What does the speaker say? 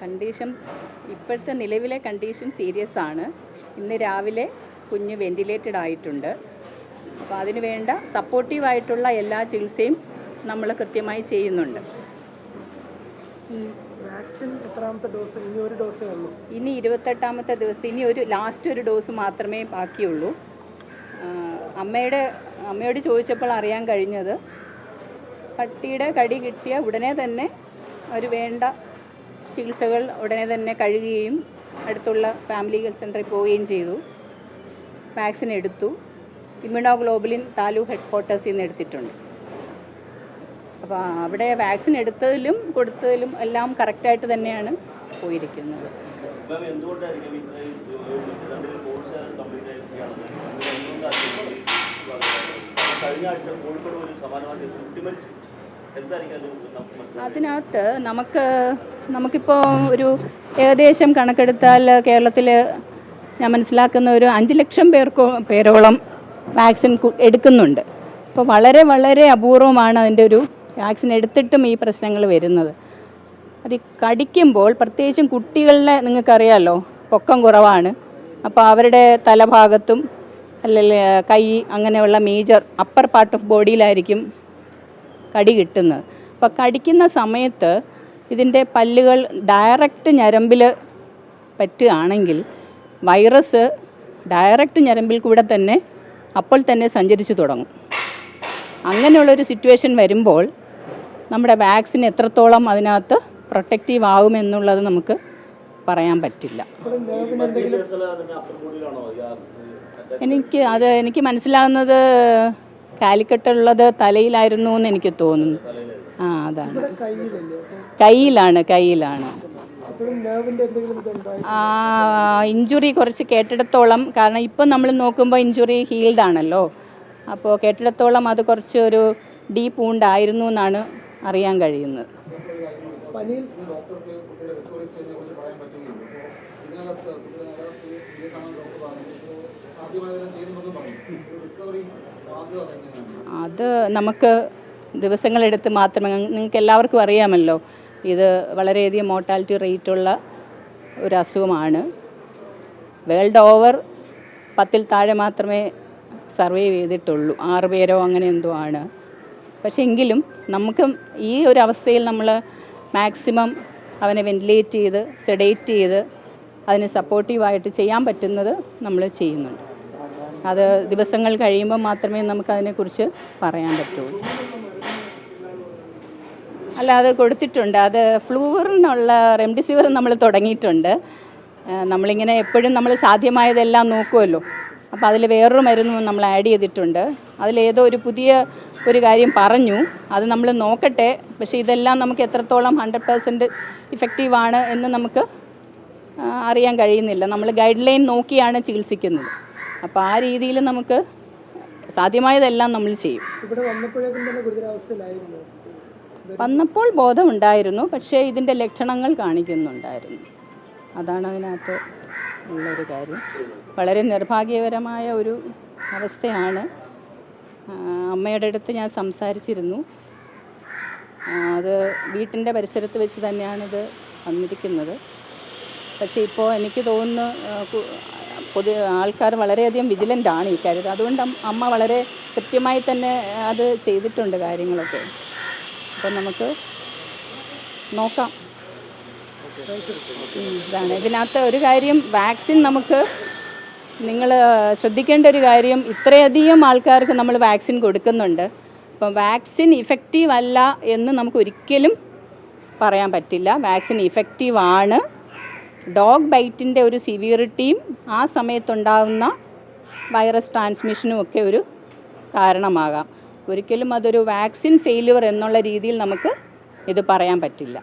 Condition ഇപ്പോഴത്തെ നിലവിലെ condition serious ആണ്. ഇന്ന് രാവിലെ കുഞ്ഞ് വെന്റിലേറ്റഡ് ആയിട്ടുണ്ട്. അപ്പോൾ അതിന് വേണ്ട സപ്പോർട്ടീവായിട്ടുള്ള എല്ലാ ചികിത്സയും നമ്മൾ കൃത്യമായി ചെയ്യുന്നുണ്ട്. വാക്സിൻ എത്രാമത്തെ ഡോസ് ഇനി ഒരു ഡോസേ ഉള്ളൂ. ഇനി ഇരുപത്തെട്ടാമത്തെ ദിവസം ഇനി ഒരു ലാസ്റ്റ് ഒരു ഡോസ് മാത്രമേ ബാക്കിയുള്ളൂ. അമ്മയുടെ അമ്മയോട് ചോദിച്ചപ്പോൾ അറിയാൻ കഴിഞ്ഞത്. പട്ടിയുടെ കടി കിട്ടിയ ഉടനെ തന്നെ അവർ വേണ്ട ചികിത്സകൾ ഉടനെ തന്നെ കഴുകുകയും അടുത്തുള്ള ഫാമിലി ഹെൽത്ത് സെന്ററിൽ പോവുകയും ചെയ്തു. വാക്സിൻ എടുത്തു. ഇമ്മ്യൂണോഗ്ലോബുലിൻ താലൂക്ക് ഹെഡ് ക്വാർട്ടേഴ്സിൽ നിന്ന് എടുത്തിട്ടുണ്ട്. അപ്പോൾ അവിടെ വാക്സിൻ എടുത്തതിലും കൊടുത്തതിലും എല്ലാം കറക്റ്റായിട്ട് തന്നെയാണ് പോയിരിക്കുന്നത്. കഴിഞ്ഞ ആഴ്ച കോഴിക്കോട് ഒരു സമാനമായ അതിനകത്ത് നമുക്ക് നമുക്കിപ്പോൾ ഒരു ഏകദേശം കണക്കെടുത്താൽ കേരളത്തിൽ ഞാൻ മനസ്സിലാക്കുന്ന ഒരു അഞ്ച് ലക്ഷം പേർക്കോ പേരോളം വാക്സിൻ എടുക്കുന്നുണ്ട്. അപ്പോൾ വളരെ വളരെ അപൂർവമാണ് അതിന്റെ ഒരു വാക്സിൻ എടുത്തിട്ടും ഈ പ്രശ്നങ്ങൾ വരുന്നത്. അത് കടിക്കുമ്പോൾ പ്രത്യേകിച്ചും കുട്ടികളിലെ നിങ്ങൾക്കറിയാമല്ലോ പൊക്കം കുറവാണ്. അപ്പോൾ അവരുടെ തലഭാഗത്തും അല്ലെങ്കിൽ കൈ അങ്ങനെയുള്ള മേജർ അപ്പർ പാർട്ട് ഓഫ് ബോഡിയിലായിരിക്കും കടി കിട്ടുന്നത് അപ്പോൾ കടിക്കുന്ന സമയത്ത് ഇതിന്റെ പല്ലുകൾ ഡയറക്റ്റ് ഞരമ്പിൽ പറ്റുകയാണെങ്കിൽ വൈറസ് ഡയറക്റ്റ് ഞരമ്പിൽ കൂടെ തന്നെ അപ്പോൾ തന്നെ സഞ്ചരിച്ചു തുടങ്ങും അങ്ങനെയുള്ളൊരു സിറ്റുവേഷൻ വരുമ്പോൾ നമ്മുടെ വാക്സിൻ എത്രത്തോളം അതിനകത്ത് പ്രൊട്ടക്റ്റീവ് ആകുമെന്നുള്ളത് നമുക്ക് പറയാൻ പറ്റില്ല? എനിക്ക് അത് എനിക്ക് മനസ്സിലാകുന്നത് കാലിക്കട്ടുള്ളത് തലയിലായിരുന്നു എന്ന് എനിക്ക് തോന്നുന്നു. ആ അതാണ്. കയ്യിലാണ് കയ്യിലാണ്. ഇഞ്ചുറി കുറച്ച് കേട്ടിടത്തോളം കാരണം ഇപ്പം നമ്മൾ നോക്കുമ്പോൾ ഇഞ്ചുറി ഹീൽഡ് ആണല്ലോ. അപ്പോൾ കേട്ടിടത്തോളം അത് കുറച്ച് ഒരു ഡീപ്പ് ഉണ്ടായിരുന്നു എന്നാണ് അറിയാൻ കഴിയുന്നത്. അത് നമുക്ക് ദിവസങ്ങളെടുത്ത് മാത്രമേ നിങ്ങൾക്ക് എല്ലാവർക്കും അറിയാമല്ലോ. ഇത് വളരെയധികം മോർട്ടാലിറ്റി റേറ്റുള്ള ഒരു അസുഖമാണ്. വേൾഡ് ഓവർ പത്തിൽ താഴെ മാത്രമേ സർവൈവ് ചെയ്തിട്ടുള്ളൂ. ആറ് പേരോ അങ്ങനെ എന്തോ ആണ്. പക്ഷേ എങ്കിലും നമുക്ക് ഈ ഒരു അവസ്ഥയിൽ നമ്മൾ മാക്സിമം അവനെ വെന്റിലേറ്റ് ചെയ്ത് സെഡേറ്റ് ചെയ്ത് അതിന് സപ്പോർട്ടീവായിട്ട് ചെയ്യാൻ പറ്റുന്നത് നമ്മൾ ചെയ്യുന്നുണ്ട്. അത് ദിവസങ്ങൾ കഴിയുമ്പോൾ മാത്രമേ നമുക്കതിനെക്കുറിച്ച് പറയാൻ പറ്റുള്ളൂ. അല്ല അത് കൊടുത്തിട്ടുണ്ട്. അത് ഫ്ലൂറിനുള്ള റെംഡിസിവിർ നമ്മൾ തുടങ്ങിയിട്ടുണ്ട്. നമ്മളിങ്ങനെ എപ്പോഴും നമ്മൾ സാധ്യമായതെല്ലാം നോക്കുമല്ലോ അപ്പോൾ അതിൽ വേറൊരു മരുന്നും നമ്മൾ ആഡ് ചെയ്തിട്ടുണ്ട്. അതിലേതോ ഒരു പുതിയ ഒരു കാര്യം പറഞ്ഞു. അത് നമ്മൾ നോക്കട്ടെ. പക്ഷേ ഇതെല്ലാം നമുക്ക് എത്രത്തോളം ഹൺഡ്രഡ് പേഴ്സന്റ് ഇഫക്റ്റീവാണ് എന്ന് നമുക്ക് അറിയാൻ കഴിയുന്നില്ല. നമ്മൾ ഗൈഡ് ലൈൻ നോക്കിയാണ് ചികിത്സിക്കുന്നത്. അപ്പോൾ ആ രീതിയിൽ നമുക്ക് സാധ്യമായതെല്ലാം നമ്മൾ ചെയ്യും. വന്നപ്പോൾ ബോധമുണ്ടായിരുന്നു. പക്ഷേ ഇതിന്റെ ലക്ഷണങ്ങൾ കാണിക്കുന്നുണ്ടായിരുന്നു. അതാണ് അതിനകത്ത് ഉള്ളൊരു കാര്യം. വളരെ നിർഭാഗ്യകരമായ ഒരു അവസ്ഥയാണ്. അമ്മയുടെ അടുത്ത് ഞാൻ സംസാരിച്ചിരുന്നു. അത് വീട്ടിന്റെ പരിസരത്ത് വെച്ച് തന്നെയാണിത് വന്നിരിക്കുന്നത്. പക്ഷേ ഇപ്പോൾ എനിക്ക് തോന്നുന്നു പൊതു ആൾക്കാർ വളരെയധികം വിജിലന്റ് ആണ് ഈ കാര്യത്തിൽ. അതുകൊണ്ട് അമ്മ വളരെ കൃത്യമായി തന്നെ അത് ചെയ്തിട്ടുണ്ട് കാര്യങ്ങളൊക്കെ. അപ്പം നമുക്ക് നോക്കാം. ഇതാണ്. ഇതിനകത്ത് ഒരു കാര്യം വാക്സിൻ നമുക്ക് നിങ്ങൾ ശ്രദ്ധിക്കേണ്ട ഒരു കാര്യം ഇത്രയധികം ആൾക്കാർക്ക് നമ്മൾ വാക്സിൻ കൊടുക്കുന്നുണ്ട്. അപ്പം വാക്സിൻ ഇഫക്റ്റീവ് അല്ല എന്ന് നമുക്ക് ഒരിക്കലും പറയാൻ പറ്റില്ല. വാക്സിൻ ഇഫക്റ്റീവ് ആണ്. ഡോഗ് ബൈറ്റിന്റെ ഒരു സിവിയറിറ്റിയും ആ സമയത്തുണ്ടാകുന്ന വൈറസ് ട്രാൻസ്മിഷനും ഒക്കെ ഒരു കാരണമാകാം. ഒരിക്കലും അതൊരു വാക്സിൻ ഫെയിലുവർ എന്നുള്ള രീതിയിൽ നമുക്ക് ഇത് പറയാൻ പറ്റില്ല.